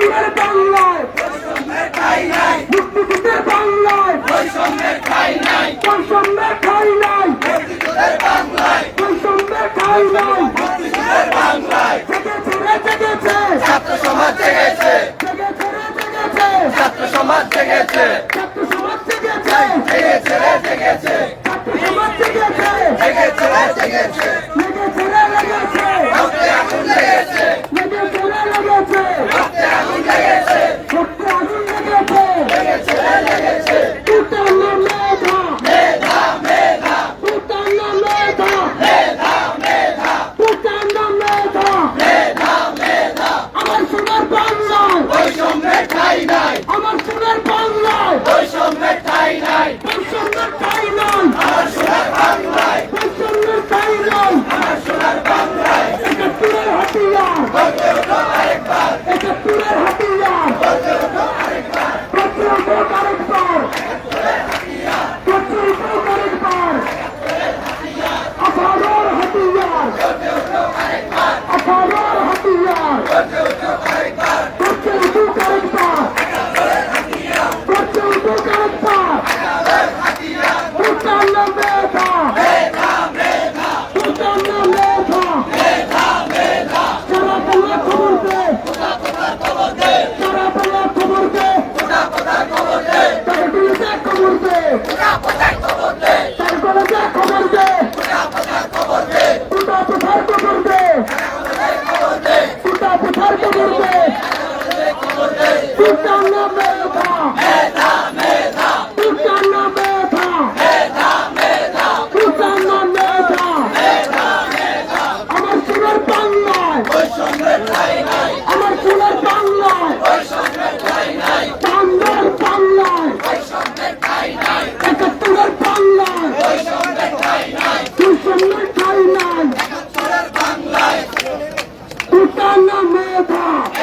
মুক্তিযুদ্ধের বাংলায় বৈষম্যের ঠাই নাই মুক্তিযুদ্ধের বাংলায় বৈষম্যের ঠাই নাই বৈষম্যের ঠাই নাই মুক্তিযুদ্ধের বাংলায় বৈষম্যের ঠাই নাই মুক্তিযুদ্ধের বাংলায় জেগেছে রে জেগেছে ছাত্র সমাজ জেগেছে জেগেছে রে জেগেছে ছাত্র সমাজ জেগেছে ছাত্র সমাজ জেগেছে জেগেছে রে জেগেছে ছাত্র সমাজ জেগেছে জেগেছে রে জেগেছে জেগেছে রে জেগেছে 我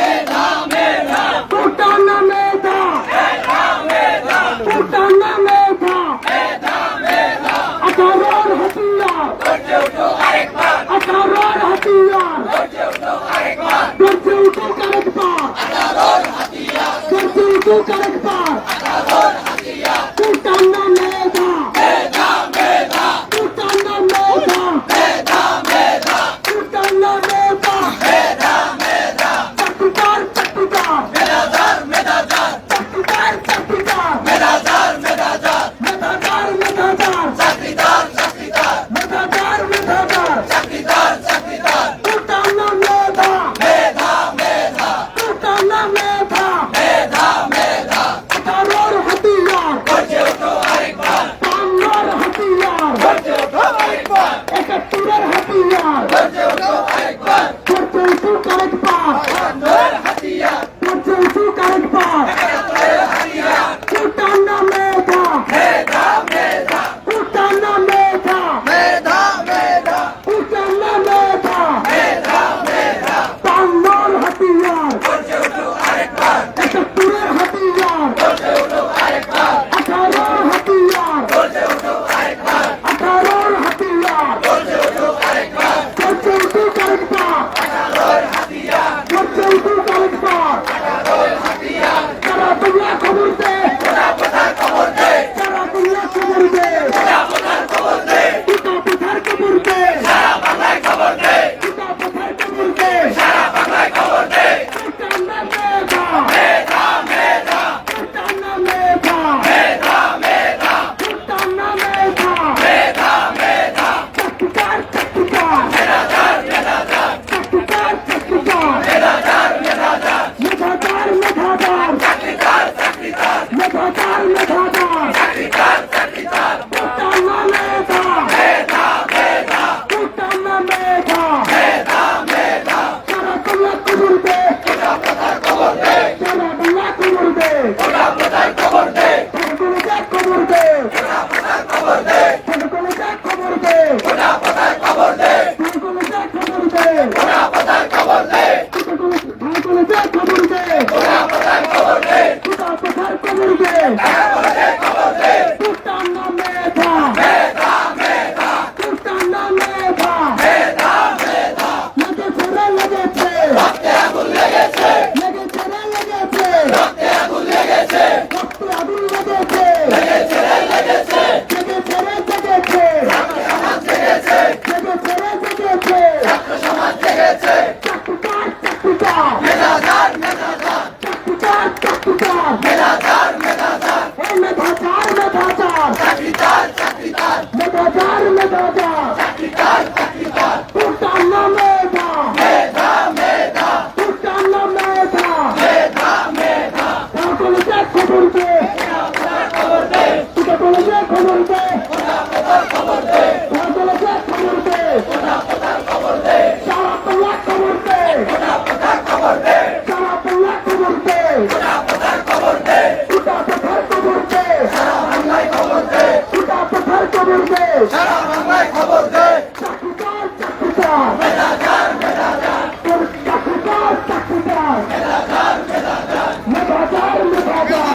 সারা খবর দেয়